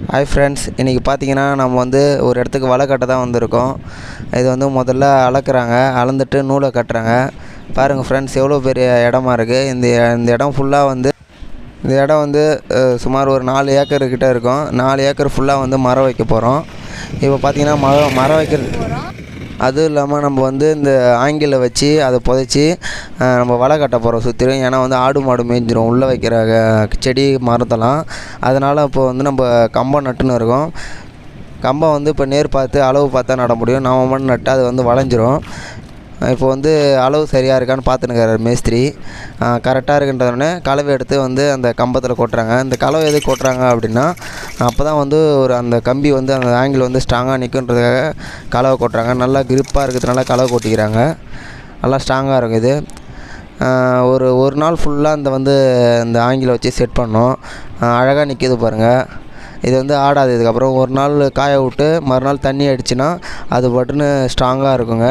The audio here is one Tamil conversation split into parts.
ஹாய் ஃப்ரெண்ட்ஸ் இன்றைக்கி பார்த்தீங்கன்னா நம்ம வந்து ஒரு இடத்துக்கு வலை கட்ட தான் வந்திருக்கோம். இது வந்து முதல்ல அளக்குறாங்க அளந்துட்டு நூலை கட்டுறாங்க. பாருங்கள் ஃப்ரெண்ட்ஸ் எவ்வளோ பெரிய இடமா இருக்குது இந்த இந்த இடம் ஃபுல்லாக வந்து இந்த இடம் வந்து சுமார் ஒரு நாலு ஏக்கர் கிட்டே இருக்கும். நாலு ஏக்கர் ஃபுல்லாக வந்து மரம் வைக்க போகிறோம் இப்போ பார்த்தீங்கன்னா மரம் மரம் வைக்கிறது அதுவும் இல்லாமல் நம்ம வந்து இந்த ஆங்கில வச்சு அதை புதைச்சி நம்ம வலை கட்ட போகிறோம் சுற்றிலும் ஏன்னா வந்து ஆடு மாடு மேய்ஞ்சிரும். உள்ளே வைக்கிற செடி மரத்தெல்லாம். அதனால் இப்போ வந்து நம்ம கம்பம் நட்டுன்னு இருக்கோம். கம்பம் வந்து இப்போ நேர் பார்த்து அளவு பார்த்தா நட முடியும். நம்ம மட்டும் நட்டு அது வந்து வளைஞ்சிரும். இப்போ வந்து அளவு சரியாக இருக்கான்னு பார்த்துனுக்கிறாரு மேஸ்திரி. கரெக்டாக இருக்குன்றதுனே கலவை எடுத்து வந்து அந்த கம்பத்தில் கொட்டுறாங்க. இந்த கலவை எதுக்கு கொட்டுறாங்க அப்படின்னா அப்போ தான் வந்து ஒரு அந்த கம்பி வந்து அந்த ஆங்கிள் வந்து ஸ்ட்ராங்காக நிற்குன்றதுக்காக கலவை கொட்டுறாங்க. நல்லா கிரிப்பாக இருக்கிறதுனால கலவை கொட்டிக்கிறாங்க. நல்லா ஸ்ட்ராங்காக இருக்கும் இது. ஒரு ஒரு நாள் ஃபுல்லாக இந்த வந்து இந்த ஆங்கில வச்சு செட் பண்ணோம். அழகாக நிற்கிது பாருங்கள் இது வந்து ஆடாது. இதுக்கப்புறம் ஒரு நாள் காய விட்டு மறுநாள் தண்ணி அடிச்சுன்னா அது பட்டுன்னு ஸ்ட்ராங்காக இருக்குங்க.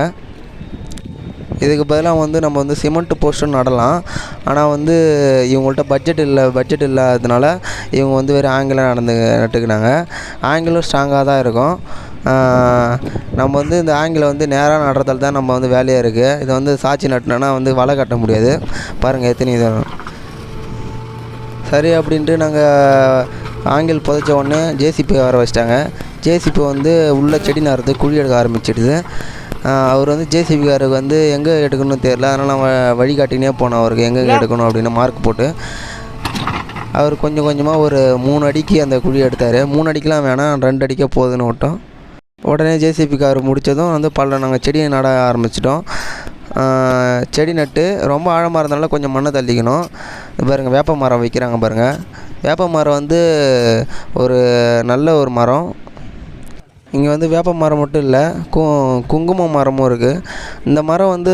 இதுக்கு பதிலாக வந்து நம்ம வந்து சிமெண்ட் போஸ்ட்டும் நடலாம். ஆனால் வந்து இவங்கள்ட்ட பட்ஜெட் இல்லை பட்ஜெட் இல்லாததுனால இவங்க வந்து வெறும் ஆங்கிலம் நடந்து நட்டுக்கினாங்க ஆங்கிலம் ஸ்ட்ராங்காக தான் இருக்கும். நம்ம வந்து இந்த ஆங்கில வந்து நேராக நடுறதால தான் நம்ம வந்து வேலையாக இருக்குது இதை வந்து சாட்சி நட்டினோன்னா வந்து வலை கட்ட முடியாது. பாருங்கள் எத்தனை இது. சரி அப்படின்ட்டு நாங்கள் ஆங்கில் புதைச்ச உடனே ஜேசிபி வர வச்சிட்டாங்க. ஜேசிபி வந்து உள்ள செடி நடுறது குழி எடுக்க ஆரம்பிச்சிடுது. அவர் வந்து ஜேசிபிக்காருக்கு வந்து எங்கே எடுக்கணும்னு தெரில அதனால் நான் வழிகாட்டினே போனேன் அவருக்கு. எங்கே எடுக்கணும் அப்படின்னு மார்க் போட்டு. அவர் கொஞ்சம் கொஞ்சமாக ஒரு மூணு அடிக்கு அந்த குழி எடுத்தார். மூணு அடிக்கெலாம் வேணாம். ரெண்டு அடிக்க போதுன்னு விட்டோம். உடனே ஜேசிபி கார் முடித்ததும் வந்து பல்ல நாங்கள் செடியை நட ஆரம்பிச்சிட்டோம். செடி நட்டு ரொம்ப ஆழமாக இருந்தனால கொஞ்சம் மண்ணை தள்ளிக்கணும். பாருங்கள் வேப்ப மரம் வைக்கிறாங்க பாருங்கள் வேப்ப மரம் வந்து ஒரு நல்ல ஒரு மரம். இங்கே வந்து வேப்ப மரம் மட்டும் இல்லை கு குங்கும மரமும் இருக்குது இந்த மரம் வந்து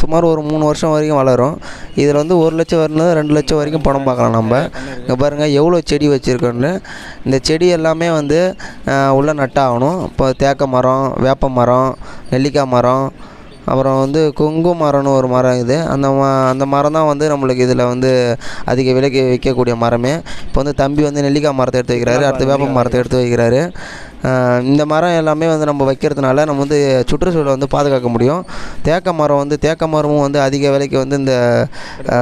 சுமார் ஒரு மூணு வருஷம் வரைக்கும் வளரும். இதில் வந்து ஒரு லட்சம் வரல ரெண்டு லட்சம் வரைக்கும் பணம் பார்க்கலாம் நம்ம. இங்கே பாருங்கள் எவ்வளோ செடி வச்சுருக்கோன்னு இந்த செடி எல்லாமே வந்து உள்ளே நட்டாகணும். இப்போ தேக்க மரம் வேப்ப மரம் நெல்லிக்காய் மரம் அப்புறம் வந்து கொங்கு மரம்னு ஒரு மரம் இது. அந்த ம அந்த மரம் தான் வந்து நம்மளுக்கு இதில் வந்து அதிக விலைக்கு விற்கக்கூடிய மரமே. இப்போ வந்து தம்பி வந்து நெல்லிக்காய் மரத்தை எடுத்து வைக்கிறாரு. அடுத்து வேப்ப மரத்தை எடுத்து வைக்கிறாரு. இந்த மரம் எல்லாமே வந்து நம்ம வைக்கிறதுனால நம்ம வந்து சுற்றுச்சூழலை வந்து பாதுகாக்க முடியும். தேக்க மரம் வந்து தேக்க மரமும் வந்து அதிக விலைக்கு வந்து இந்த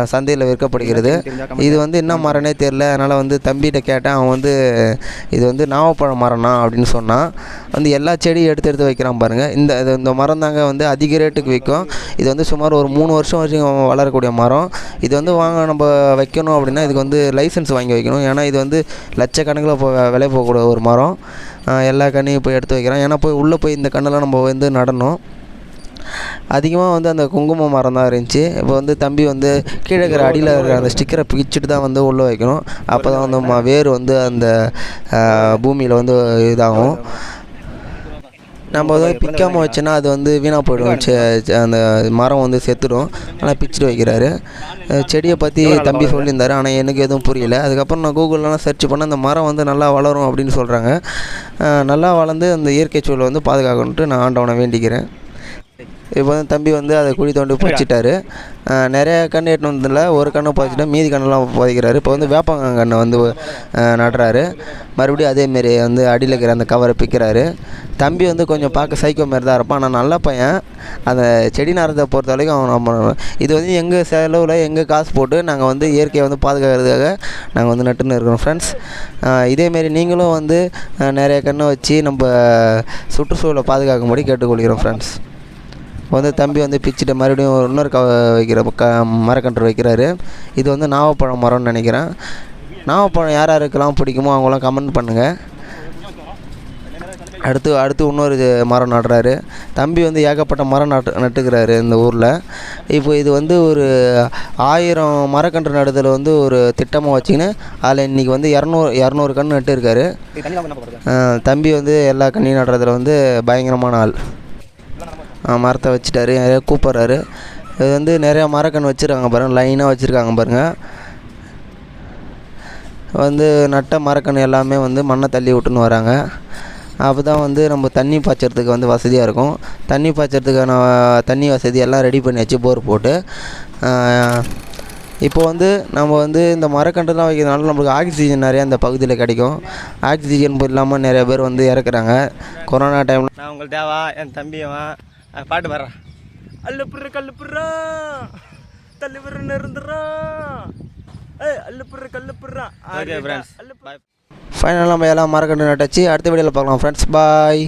சந்தையில் விற்கப்படுகிறது. இது வந்து என்ன மரம்னே தெரில அதனால் வந்து தம்பிகிட்ட கேட்டேன். அவன் வந்து இது வந்து நாவப்பழம் மரம்னா அப்படின்னு சொன்னான். வந்து எல்லா செடியும் எடுத்து எடுத்து வைக்கிறான் பாருங்கள் இந்த இது- இந்த மரம் தாங்க வந்து அதிக ரேட்டுக்கு விற்கும். இது வந்து சுமார் ஒரு மூணு வருஷம் வரைக்கும் வளரக்கூடிய மரம். இது வந்து வாங்க நம்ம வைக்கணும் அப்படின்னா இதுக்கு வந்து லைசன்ஸ் வாங்கி வைக்கணும். ஏன்னா இது வந்து லட்சக்கணக்கில் விலை போகக்கூடிய ஒரு மரம். எல்லா கண்ணையும் போய் எடுத்து வைக்கிறான். ஏன்னா போய் உள்ளே போய் இந்த கண்ணெல்லாம் நம்ம வந்து நடணும். அதிகமாக வந்து அந்த குங்கும மரம் தான் இருந்துச்சு. இப்போ வந்து தம்பி வந்து கீழே இருக்கிற அடியில் இருக்கிற அந்த ஸ்டிக்கரை பிச்சுட்டு தான் வந்து உள்ளே வைக்கணும். அப்போ தான் வந்து வேர் வந்து அந்த பூமியில் வந்து இதாகும். நம்ம வந்து பிக்காமல் வச்சோன்னா அது வந்து வீணாக போயிடும். அந்த மரம் வந்து செத்துடும். ஆனால் பிச்சுட்டு வைக்கிறாரு. செடியை பற்றி தம்பி சொல்லியிருந்தாரு. ஆனால் எனக்கு எதுவும் புரியல. அதுக்கப்புறம் நான் கூகுளெலாம் சர்ச் பண்ண அந்த மரம் வந்து நல்லா வளரும் அப்படின்னு சொல்கிறாங்க நல்லா வளர்ந்து அந்த இயற்கை சூழலை வந்து பாதுகாக்கணுன்ட்டு நான் ஆண்டவனை வேண்டிக்கிறேன். இப்போ வந்து தம்பி வந்து அதை குழி தோண்டி புதைச்சிட்டாரு நிறைய கன்று எட்டுன்னு வந்ததில்ல ஒரு கண்ணை புதைச்சிட்டா மீதி கண்ணெல்லாம் புதைக்கிறாரு. இப்போ வந்து வேப்பங்க கண்ணை வந்து நடுறாரு. மறுபடியும் அதேமாரி வந்து அடியில் இருக்கிற அந்த கவரை பிக்கிறாரு. தம்பி வந்து கொஞ்சம் பார்க்க சைக்கோ மாரி தான் இருப்பான். ஆனால் நல்ல பையன். அந்த செடி நடுறதை பொறுத்த வரைக்கும் அவன் நம்ம இது வந்து எங்கள் செலவில் எங்கள் காசு போட்டு நாங்கள் வந்து இயற்கையை வந்து பாதுகாக்கிறதுக்காக நாங்கள் வந்து நட்டுன்னு இருக்கிறோம் ஃப்ரெண்ட்ஸ் இதேமாரி நீங்களும் வந்து நிறைய கண்ணை வச்சு நம்ம சுற்றுச்சூழலை பாதுகாக்கும்படி கேட்டுக்கொள்கிறோம் ஃப்ரெண்ட்ஸ் வந்து தம்பி வந்து பிச்சுட்டு மறுபடியும் இன்னொரு க வைக்கிற க மரக்கன்று வைக்கிறாரு. இது வந்து நாவப்பழம் மரம்னு நினைக்கிறேன். நாவப்பழம் யார் யாருக்கெல்லாம் பிடிக்குமோ அவங்களாம் கமெண்ட் பண்ணுங்கள் அடுத்து அடுத்து இன்னொரு மரம் நடுறாரு. தம்பி வந்து ஏகப்பட்ட மரம் நட்டு நட்டுக்கிறாரு இந்த ஊரில். இப்போ இது வந்து ஒரு ஆயிரம் மரக்கன்று நடுதல் வந்து ஒரு திட்டமாக வச்சுக்கின்னு அதில் இன்றைக்கி வந்து இரநூறு இரநூறு கன்று நட்டுருக்காரு. தம்பி வந்து எல்லா கன்னியும் நடுறதுல வந்து பயங்கரமான ஆள். மரத்தை வச்சுட்டாரு நிறைய கூப்பிட்றாரு. இது வந்து நிறையா மரக்கன்று வச்சுருக்காங்க பாருங்கள் லைனாக வச்சுருக்காங்க பாருங்கள் வந்து நட்ட மரக்கன்று எல்லாமே வந்து மண்ணை தள்ளி விட்டுன்னு வராங்க. அப்போ தான் வந்து நம்ம தண்ணி பாய்ச்சறதுக்கு வந்து வசதியாக இருக்கும். தண்ணி பாய்ச்சறதுக்கான தண்ணி வசதி எல்லாம் ரெடி பண்ணி வச்சு போர் போட்டு இப்போ வந்து நம்ம வந்து இந்த மரக்கன்றுலாம் வைக்கிறதுனால நம்மளுக்கு ஆக்சிஜன் நிறையா இந்த பகுதியில் கிடைக்கும். ஆக்சிஜன் இல்லாமல் நிறைய பேர் வந்து இறக்குறாங்க. கொரோனா டைமில் நான் உங்கள் தேவா என் தம்பியவன் பாட்டு பாடுறேன் அல்லுப்புற கல்லுப்புறா தள்ளுப்புற இருந்துறான் ஏய் அல்லுப்புற கல்லுப்புறா ஓகே ஃப்ரெண்ட்ஸ் ஃபைனலாக நம்ம எல்லாம் மரக்கன்று நட்டாச்சு அடுத்த வீடியோவில் பார்க்கலாம் ஃப்ரெண்ட்ஸ் பாய்